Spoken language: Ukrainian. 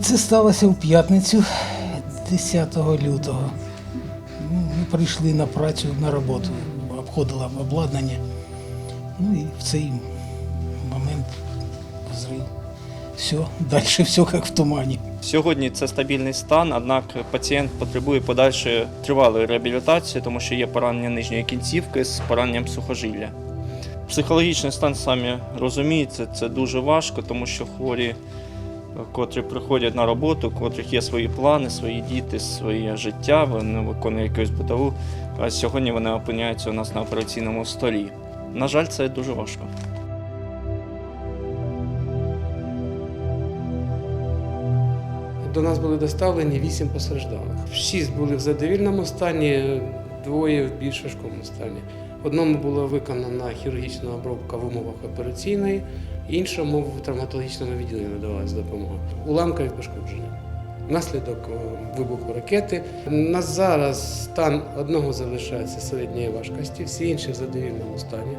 Це сталося у п'ятницю 10 лютого. Ми прийшли на працю на роботу, обходили обладнання. Ну і в цей момент взрив. Все, далі все як в тумані. Сьогодні це стабільний стан, однак пацієнт потребує подальшої тривалої реабілітації, тому що є поранення нижньої кінцівки з пораненням сухожилля. Психологічний стан, самі розумієте, це дуже важко, тому що хворі, котрі приходять на роботу, у котрих є свої плани, свої діти, своє життя, вони виконують якусь битову. А сьогодні вони опиняються у нас на операційному столі. На жаль, це дуже важко. До нас були доставлені вісім постраждалих. Шість були в задовільному стані, двоє в більш важкому стані. Одному була виконана хірургічна обробка в умовах операційної, іншому в травматологічному відділенні надавалася допомога. Уламкові пошкодження. Внаслідок е, вибуху ракети. На зараз стан одного залишається середньої важкості, всі інші в задовільному стані.